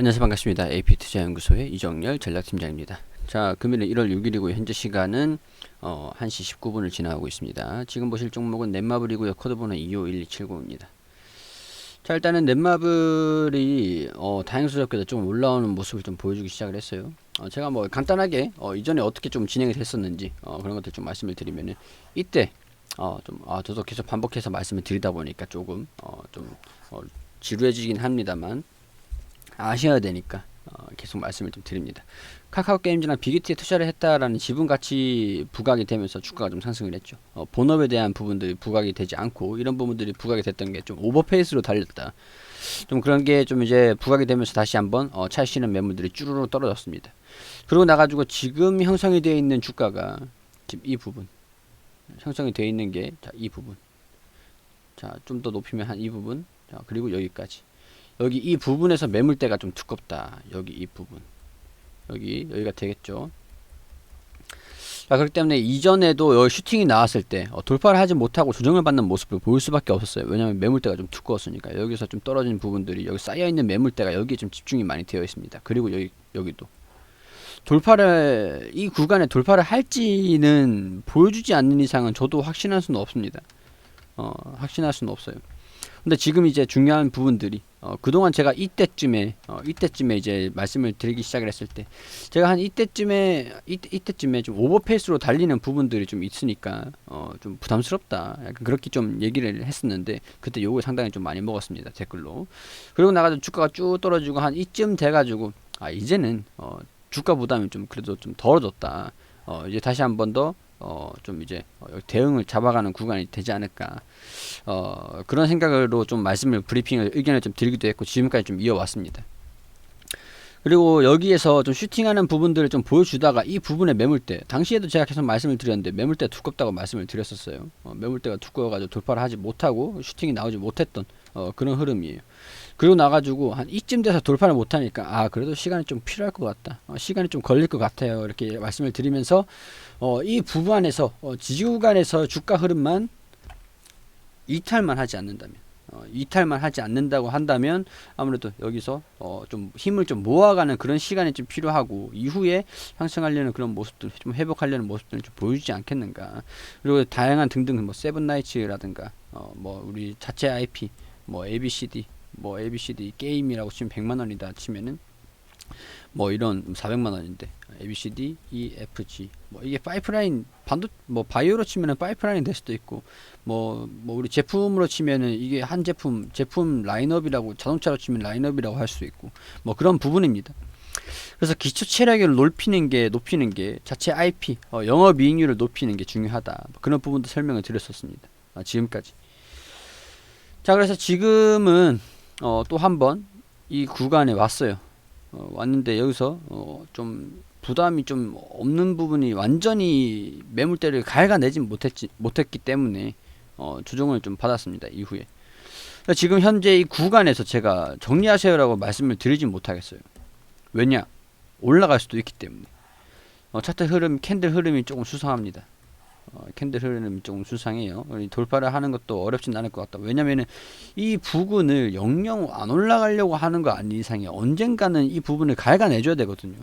안녕하세요. 반갑습니다. AP투자연구소의 이정열 전략팀장입니다. 자 금일은 1월 6일이고 현재 시간은 어, 1시 19분을 지나가고 있습니다. 지금 보실 종목은 넷마블이고요. 코드번호 251270입니다. 자 일단은 넷마블이 어, 다행스럽게도 좀 올라오는 모습을 좀 보여주기 시작을 했어요. 어, 제가 뭐 간단하게 어, 이전에 어떻게 좀 진행이 됐었는지 어, 그런 것들 좀 말씀을 드리면은 이때 어, 좀 아, 저도 계속 반복해서 말씀을 드리다 보니까 조금 어, 좀 어, 지루해지긴 합니다만 아셔야 되니까 어, 계속 말씀을 좀 드립니다. 카카오 게임즈나 빅히트에 투자를 했다라는 지분 가치 부각이 되면서 주가가 좀 상승을 했죠. 어, 본업에 대한 부분들이 부각이 되지 않고 이런 부분들이 부각이 됐던 게 좀 오버페이스로 달렸다. 좀 그런 게 좀 이제 부각이 되면서 다시 한번 어, 찰시는 매물들이 쭈루루 떨어졌습니다. 그러고 나가지고 지금 형성이 되어 있는 주가가 지금 이 부분 형성이 되어 있는 게자이 부분 자 좀 더 높이면 한 이 부분 자 그리고 여기까지 여기 이 부분에서 매물대가 좀 두껍다. 여기 이 부분. 여기 여기가 되겠죠. 자, 그렇기 때문에 이전에도 여기 슈팅이 나왔을 때 어, 돌파를 하지 못하고 조정을 받는 모습을 보일 수밖에 없었어요. 왜냐하면 매물대가 좀 두꺼웠으니까 여기서 좀 떨어진 부분들이 여기 쌓여 있는 매물대가 여기에 좀 집중이 많이 되어 있습니다. 그리고 여기 여기도 돌파를 이 구간에 돌파를 할지는 보여주지 않는 이상은 저도 확신할 수는 없습니다. 어, 확신할 수는 없어요. 근데 지금 이제 중요한 부분들이 어, 그동안 제가 이때쯤에 어, 이때쯤에 이제 말씀을 드리기 시작을 했을 때 제가 한 이때쯤에 이, 이때쯤에 좀 오버페이스로 달리는 부분들이 좀 있으니까 어, 좀 부담스럽다. 약간 그렇게 좀 얘기를 했었는데 그때 요거 상당히 좀 많이 먹었습니다 댓글로. 그리고 나가서 주가가 쭉 떨어지고 한 이쯤 돼가지고 아 이제는 어, 주가 부담이 좀 그래도 좀 덜어졌다. 어, 이제 다시 한번더 어, 좀 이제 어, 대응을 잡아가는 구간이 되지 않을까 어, 그런 생각으로 좀 말씀을 브리핑을 의견을 좀 드리기도 했고 지금까지 좀 이어왔습니다. 그리고 여기에서 좀 슈팅하는 부분들을 좀 보여주다가 이 부분의 매물대 당시에도 제가 계속 말씀을 드렸는데 매물대 두껍다고 말씀을 드렸었어요. 어, 매물대가 두꺼워가지고 돌파를 하지 못하고 슈팅이 나오지 못했던 어, 그런 흐름이에요. 그리고 나가지고 한 이쯤 돼서 돌파를 못하니까 아 그래도 시간이 좀 필요할 것 같다. 어, 시간이 좀 걸릴 것 같아요. 이렇게 말씀을 드리면서 어, 이 부분에서 어, 지지 구간에서 주가 흐름만 이탈만 하지 않는다면 어, 이탈만 하지 않는다고 한다면 아무래도 여기서 어, 좀 힘을 좀 모아가는 그런 시간이 좀 필요하고 이후에 상승하려는 그런 모습들 좀 회복하려는 모습들을 좀 보여주지 않겠는가 그리고 다양한 등등 뭐 세븐나이츠라든가 어, 뭐 우리 자체 IP 뭐 ABCD 뭐 ABCD 게임이라고 치면 100만 원이다 치면은 뭐 이런 400만 원인데 ABCD, EFG 뭐 이게 파이프라인 반도 뭐 바이오로 치면은 파이프라인 될 수도 있고 뭐뭐 우리 제품으로 치면은 이게 한 제품 제품 라인업이라고 자동차로 치면 라인업이라고 할 수 있고 뭐 그런 부분입니다. 그래서 기초 체력을 높이는 게 높이는 게 자체 IP 어, 영업 이익률을 높이는 게 중요하다. 뭐 그런 부분도 설명을 드렸었습니다. 아, 지금까지. 자 그래서 지금은 어, 또 한 번 이 구간에 왔어요. 어, 왔는데 여기서 어, 좀 부담이 좀 없는 부분이 완전히 매물대를 갉아내진 못했지 못했기 때문에 어, 조정을 좀 받았습니다 이후에. 그러니까 지금 현재 이 구간에서 제가 정리하세요라고 말씀을 드리진 못하겠어요. 왜냐? 올라갈 수도 있기 때문에. 어, 차트 흐름 캔들 흐름이 조금 수상합니다 어, 캔들 흐름이 조금 수상해요. 돌파를 하는 것도 어렵진 않을 것 같다. 왜냐면은 이 부분을 영영 안 올라가려고 하는 거 아닌 이상에 언젠가는 이 부분을 갉아내줘야 되거든요.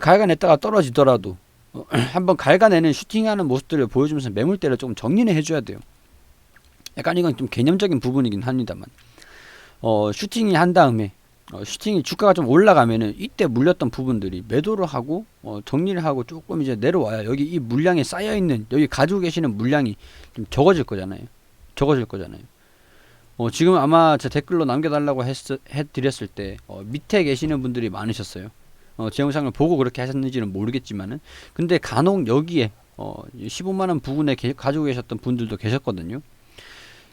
갉아냈다가 떨어지더라도 어, 한번 갉아내는 슈팅하는 모습들을 보여주면서 매물대를 조금 정리를 해줘야 돼요. 약간 이건 좀 개념적인 부분이긴 합니다만. 어, 슈팅이 한 다음에 어, 슈팅이 주가가 좀 올라가면은 이때 물렸던 부분들이 매도를 하고 어, 정리를 하고 조금 이제 내려와야 여기 이 물량에 쌓여 있는 여기 가지고 계시는 물량이 좀 적어질 거잖아요. 적어질 거잖아요. 어, 지금 아마 제 댓글로 남겨달라고 했, 해드렸을 때 어, 밑에 계시는 분들이 많으셨어요. 어, 제 영상을 보고 그렇게 하셨는지는 모르겠지만은 근데 간혹 여기에 어, 15만 원 부근에 게, 가지고 계셨던 분들도 계셨거든요.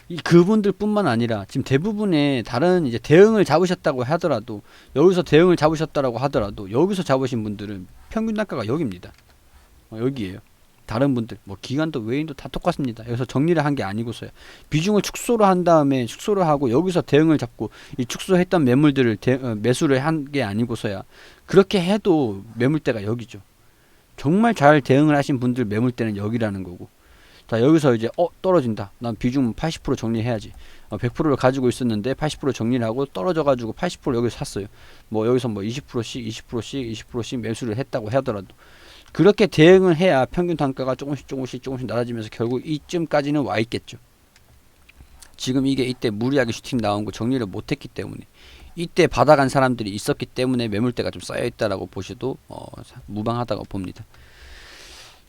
이 그분들뿐만 아니라 지금 대부분의 다른 이제 대응을 잡으셨다고 하더라도 여기서 대응을 잡으셨다라고 하더라도 여기서 잡으신 분들은 평균 단가가 여기입니다. 어, 여기에요. 다른 분들 뭐 기간도 외인도 다 똑같습니다. 여기서 정리를 한 게 아니고서요. 비중을 축소를 한 다음에 축소를 하고 여기서 대응을 잡고 이 축소했던 매물들을 대, 어, 매수를 한 게 아니고서야 그렇게 해도 매물대가 여기죠. 정말 잘 대응을 하신 분들 매물대는 여기라는 거고 자 여기서 이제 어 떨어진다. 난 비중 80% 정리해야지. 어, 100%를 가지고 있었는데 80% 정리를 하고 떨어져 가지고 80% 여기서 샀어요. 뭐 여기서 뭐 20%씩 20%씩 20%씩 매수를 했다고 하더라도 그렇게 대응을 해야 평균 단가가 조금씩 조금씩 조금씩 낮아지면서 결국 이쯤까지는 와 있겠죠. 지금 이게 이때 무리하게 슈팅 나온 거 정리를 못했기 때문에 이때 받아간 사람들이 있었기 때문에 매물대가 좀 쌓여 있다라고 보셔도 어, 무방하다고 봅니다.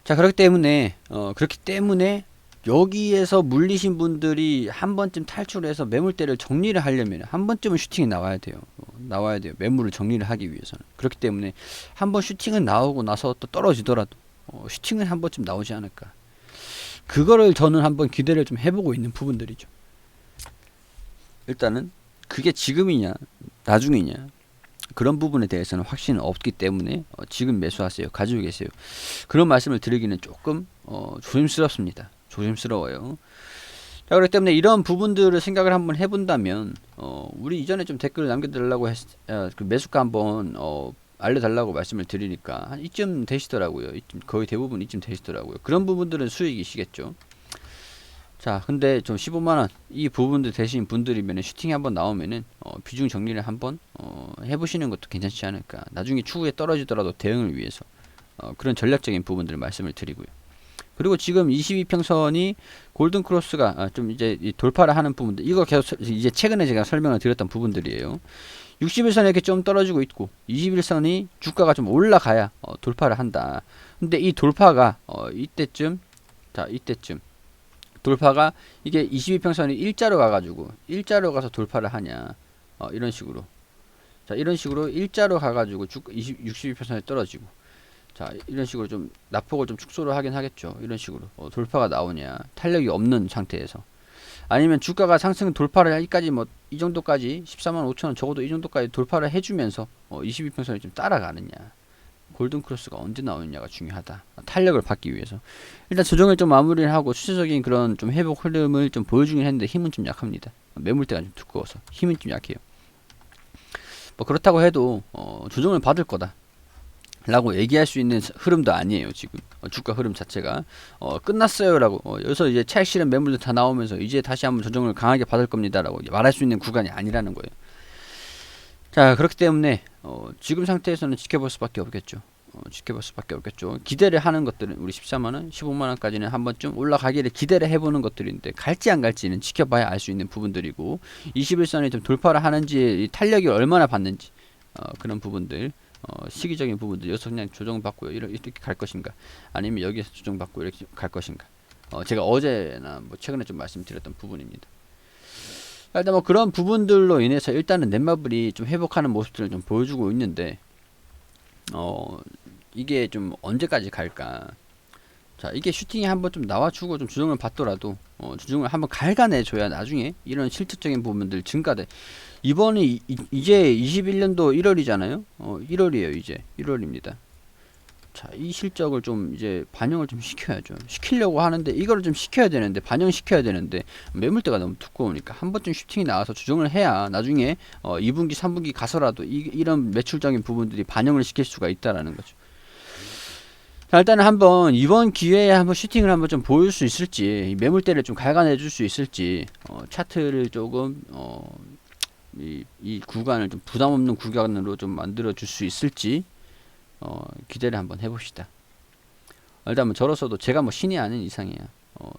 자 그렇기 때문에 어, 그렇기 때문에 여기에서 물리신 분들이 한 번쯤 탈출해서 매물대를 정리를 하려면 한 번쯤은 슈팅이 나와야 돼요. 어, 나와야 돼요. 매물을 정리를 하기 위해서는. 그렇기 때문에 한 번 슈팅은 나오고 나서 또 떨어지더라도 어, 슈팅은 한 번쯤 나오지 않을까. 그거를 저는 한번 기대를 좀 해보고 있는 부분들이죠. 일단은 그게 지금이냐 나중이냐 그런 부분에 대해서는 확신은 없기 때문에 어, 지금 매수하세요. 가지고 계세요. 그런 말씀을 드리기는 조금 어, 조심스럽습니다. 조심스러워요. 자 그렇기 때문에 이런 부분들을 생각을 한번 해본다면 어, 우리 이전에 좀 댓글을 남겨달라고 했, 어, 그 매수가 한번 어, 알려달라고 말씀을 드리니까 한 이쯤 되시더라고요. 이쯤, 거의 대부분 이쯤 되시더라고요. 그런 부분들은 수익이시겠죠? 자 근데 좀 15만원 이 부분들 되신 분들이면 슈팅이 한번 나오면은 어, 비중 정리를 한번 어, 해보시는 것도 괜찮지 않을까. 나중에 추후에 떨어지더라도 대응을 위해서 어, 그런 전략적인 부분들을 말씀을 드리고요. 그리고 지금 22평선이 골든 크로스가 아, 좀 이제 이 돌파를 하는 부분들 이거 계속 서- 이제 최근에 제가 설명을 드렸던 부분들이에요. 61선에 이렇게 좀 떨어지고 있고 21선이 주가가 좀 올라가야 어, 돌파를 한다. 근데 이 돌파가 어, 이때쯤 자 이때쯤 돌파가 이게 22평선이 일자로 가가지고 일자로 가서 돌파를 하냐 어, 이런 식으로 자 이런 식으로 일자로 가가지고 쭉 20, 62평선에 떨어지고 자 이런 식으로 좀 낙폭을 좀 축소를 하긴 하겠죠 이런 식으로 어, 돌파가 나오냐 탄력이 없는 상태에서 아니면 주가가 상승 돌파를 하기까지 뭐 이 정도까지 14만 5천원 적어도 이 정도까지 돌파를 해주면서 어, 22평선을 좀 따라가느냐 골든 크로스가 언제 나오느냐가 중요하다. 탄력을 받기 위해서. 일단 조정을 좀 마무리를 하고 추세적인 그런 좀 회복 흐름을 좀 보여주긴 했는데 힘은 좀 약합니다. 매물대가 좀 두꺼워서 힘은 좀 약해요. 뭐 그렇다고 해도 어, 조정을 받을 거다. 라고 얘기할 수 있는 흐름도 아니에요 지금 어, 주가 흐름 자체가 어, 끝났어요라고 어, 여기서 이제 차익 실현 매물들 다 나오면서 이제 다시 한번 조정을 강하게 받을 겁니다라고 말할 수 있는 구간이 아니라는 거예요. 자 그렇기 때문에 어, 지금 상태에서는 지켜볼 수밖에 없겠죠. 어, 지켜볼 수밖에 없겠죠. 기대를 하는 것들은 우리 14만 원, 15만 원까지는 한 번쯤 올라가기를 기대를 해보는 것들인데 갈지 안 갈지는 지켜봐야 알 수 있는 부분들이고 21선이 좀 돌파를 하는지 이 탄력이 얼마나 받는지 어, 그런 부분들 어, 시기적인 부분들 여기서 그냥 조정받고 이렇게, 이렇게 갈 것인가 아니면 여기에서 조정받고 이렇게 갈 것인가 어, 제가 어제나 뭐 최근에 좀 말씀드렸던 부분입니다. 일단 뭐 그런 부분들로 인해서 일단은 넷마블이 좀 회복하는 모습들을 좀 보여주고 있는데 어 이게 좀 언제까지 갈까? 자 이게 슈팅이 한번 좀 나와주고 좀 조정을 받더라도 어 조정을 한번 갈가내 줘야 나중에 이런 실질적인 부분들 증가돼. 이번이 이, 이 제 21년도 1월이잖아요? 어 1월이에요 이제. 1월입니다. 자, 이 실적을 좀 이제 반영을 좀 시켜야죠. 시키려고 하는데 이거를 좀 시켜야 되는데 반영시켜야 되는데 매물대가 너무 두꺼우니까 한 번쯤 슈팅이 나와서 조정을 해야 나중에 어 2분기, 3분기 가서라도 이, 이런 매출적인 부분들이 반영을 시킬 수가 있다라는 거죠. 자, 일단은 한번 이번 기회에 한번 슈팅을 한번 좀 보일 수 있을지 이 매물대를 좀 갈가내 줄 수 있을지 어, 차트를 조금 어, 이, 이 구간을 좀 부담 없는 구간으로 좀 만들어 줄 수 있을지 어, 기대를 한번 해봅시다. 일단 뭐 저로서도 제가 뭐 신이 아닌 이상이야. 어,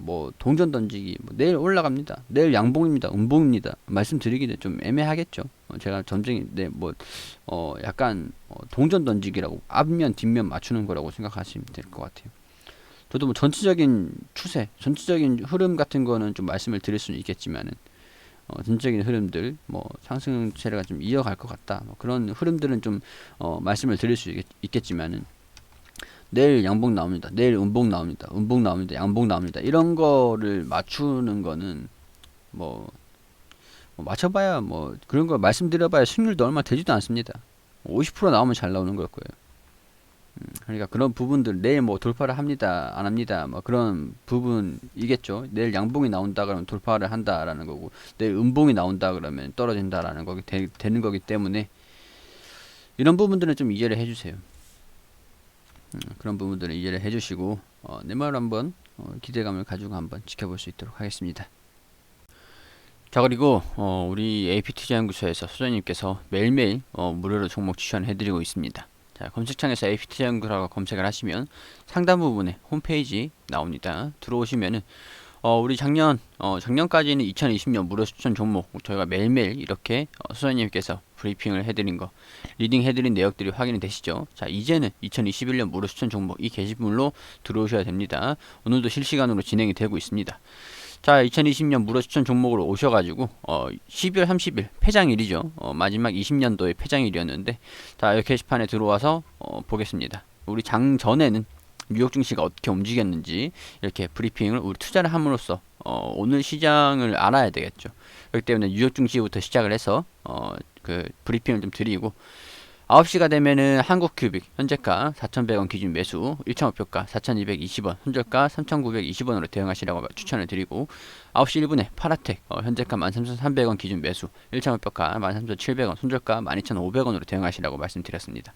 뭐 동전 던지기 뭐 내일 올라갑니다. 내일 양봉입니다. 음봉입니다. 말씀드리기는 좀 애매하겠죠. 어, 제가 전쟁이 네뭐 어, 약간 어, 동전 던지기라고 앞면 뒷면 맞추는 거라고 생각하시면 될 것 같아요. 저도 뭐 전체적인 추세, 전체적인 흐름 같은 거는 좀 말씀을 드릴 수는 있겠지만은 어, 전체적인 흐름들, 뭐 상승 세례가 좀 이어갈 것 같다. 뭐 그런 흐름들은 좀 어, 말씀을 드릴 수 있겠, 지만은 내일 양봉 나옵니다. 내일 음봉 나옵니다. 음봉 나옵니다. 양봉 나옵니다. 이런 거를 맞추는 거는 뭐, 뭐 맞춰봐야 뭐 그런 거 말씀드려봐야 승률도 얼마 되지도 않습니다. 50% 나오면 잘 나오는 걸 거예요. 음, 그러니까 그런 부분들 내일 뭐 돌파를 합니다 안 합니다 뭐 그런 부분이겠죠 내일 양봉이 나온다 그러면 돌파를 한다라는 거고 내일 음봉이 나온다 그러면 떨어진다라는 거기 되, 되는 거기 때문에 이런 부분들은 좀 이해를 해주세요 음, 그런 부분들은 이해를 해주시고 어, 내말 한번 어, 기대감을 가지고 한번 지켜볼 수 있도록 하겠습니다. 자 그리고 어, 우리 AP투자연구소에서 소장님께서 매일매일 어, 무료로 종목 추천해드리고 있습니다. 자 검색창에서 AP투자연구소라고 검색을 하시면 상단 부분에 홈페이지 나옵니다. 들어오시면은 어, 우리 작년 어, 작년까지는 2020년 무료 추천 종목 저희가 매일매일 이렇게 어, 소장님께서 브리핑을 해드린 거 리딩 해드린 내역들이 확인이 되시죠. 자 이제는 2021년 무료 추천 종목 이 게시물로 들어오셔야 됩니다. 오늘도 실시간으로 진행이 되고 있습니다. 자, 2020년 무료 추천 종목으로 오셔가지고 어 12월 30일 폐장일이죠. 어, 마지막 20년도의 폐장일이었는데 자, 이 게시판에 들어와서 어, 보겠습니다. 우리 장 전에는 뉴욕 증시가 어떻게 움직였는지 이렇게 브리핑을 우리 투자를 함으로써 어, 오늘 시장을 알아야 되겠죠. 그렇기 때문에 뉴욕 증시부터 시작을 해서 어, 그 브리핑을 좀 드리고 9시가 되면은 한국 큐빅 현재가 4,100원 기준 매수 1차 목표가 4,220원 손절가 3,920원으로 대응하시라고 추천을 드리고 9시 1분에 파라텍 어, 현재가 13,300원 기준 매수 1차 목표가 13,700원 손절가 12,500원으로 대응하시라고 말씀드렸습니다.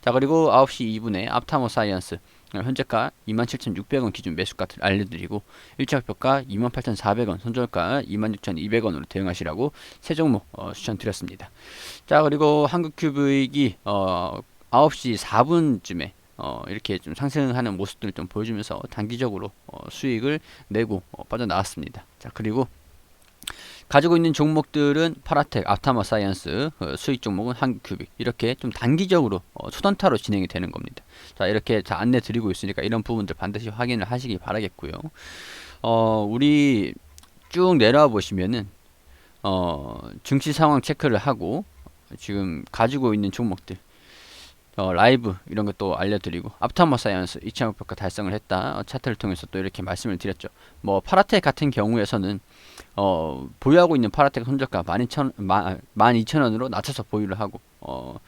자 그리고 9시 2분에 앞타모 사이언스 어, 현재가 27,600원 기준 매수가 알려드리고 1차 목표가 28,400원 손절가 26,200원으로 대응하시라고 세 종목 어, 추천드렸습니다. 자 그리고 한국큐브익이 어 9시 4분쯤에 어 이렇게 좀 상승하는 모습들을 좀 보여주면서 단기적으로 어 수익을 내고 어 빠져나왔습니다. 자 그리고 가지고 있는 종목들은 파라텍, 아타마 사이언스, 어, 수익 종목은 한국큐빅 이렇게 좀 단기적으로 어, 초단타로 진행이 되는 겁니다. 자 이렇게 자 안내 드리고 있으니까 이런 부분들 반드시 확인을 하시기 바라겠고요. 어 우리 쭉 내려와 보시면은 어 증시 상황 체크를 하고 지금 가지고 있는 종목들 어, 라이브 이런 것도 알려드리고 앞타머 사이언스 2차 목표가 달성을 했다. 어, 차트를 통해서 또 이렇게 말씀을 드렸죠. 뭐 파라텍 같은 경우에서는 어, 보유하고 있는 파라텍 손절가 12,000, 12,000원으로 낮춰서 보유를 하고 어,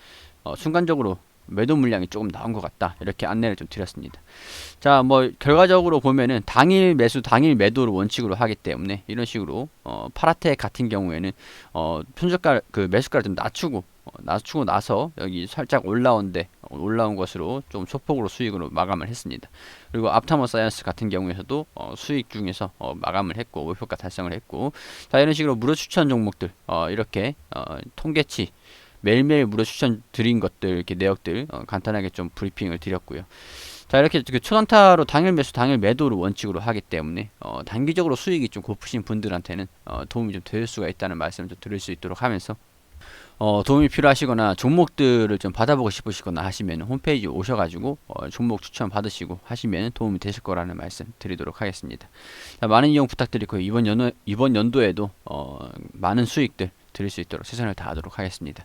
어, 순간적으로 매도 물량이 조금 나온 것 같다. 이렇게 안내를 좀 드렸습니다. 자 뭐 결과적으로 보면은 당일 매수 당일 매도를 원칙으로 하기 때문에 이런 식으로 어, 파라텍 같은 경우에는 어, 손절가 그 매수가를 좀 낮추고 어, 낮추고 나서 여기 살짝 올라온데 어, 올라온 것으로 좀 소폭으로 수익으로 마감을 했습니다. 그리고 앞타머 사이언스 같은 경우에서도 어, 수익 중에서 어, 마감을 했고 목표가 달성을 했고 자 이런 식으로 무료 추천 종목들 어, 이렇게 어, 통계치 매일매일 무료 추천 드린 것들 이렇게 내역들 어, 간단하게 좀 브리핑을 드렸고요. 자 이렇게 그 초단타로 당일 매수 당일 매도를 원칙으로 하기 때문에 어, 단기적으로 수익이 좀 고프신 분들한테는 어, 도움이 좀 될 수가 있다는 말씀을 좀 드릴 수 있도록 하면서 어, 도움이 필요하시거나 종목들을 좀 받아보고 싶으시거나 하시면 홈페이지 오셔가지고 어, 종목 추천 받으시고 하시면 도움이 되실 거라는 말씀 드리도록 하겠습니다. 자, 많은 이용 부탁드리고 이번 연도 이번 연도에도 어, 많은 수익들 드릴 수 있도록 최선을 다하도록 하겠습니다.